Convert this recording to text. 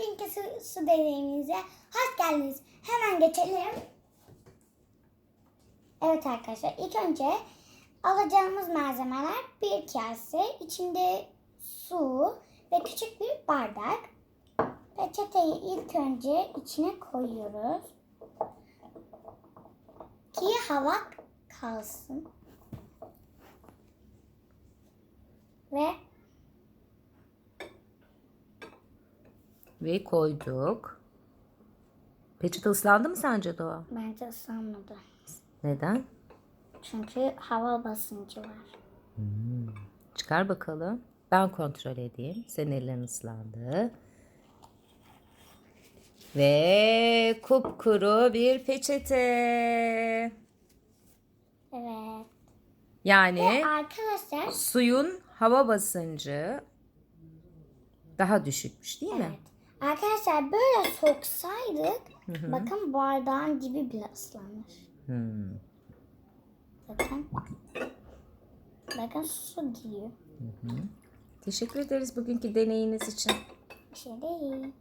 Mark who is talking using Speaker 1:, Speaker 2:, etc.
Speaker 1: Bugünkü su, su deneyimize hoş geldiniz. Hemen geçelim. Evet arkadaşlar ilk önce alacağımız malzemeler bir kase, içinde su ve küçük bir bardak. Peçeteyi ilk önce içine koyuyoruz. Ki hava kalsın. Ve
Speaker 2: Ve koyduk. Peçete ıslandı mı sence Doğa?
Speaker 1: bence ıslanmadı.
Speaker 2: Neden?
Speaker 1: Çünkü hava basıncı var.
Speaker 2: Çıkar bakalım. Ben kontrol edeyim. Senin ellerin ıslandı. Ve kupkuru bir peçete.
Speaker 1: Evet.
Speaker 2: Yani
Speaker 1: Arkadaşlar
Speaker 2: suyun hava basıncı daha düşükmüş değil mi?
Speaker 1: evet. Arkadaşlar böyle soksaydık bakın bardağın gibi bile ıslanır.
Speaker 2: Hmm.
Speaker 1: Bakın. Bakın su gidiyor.
Speaker 2: Teşekkür ederiz bugünkü deneyiniz için.
Speaker 1: Bir şey değil.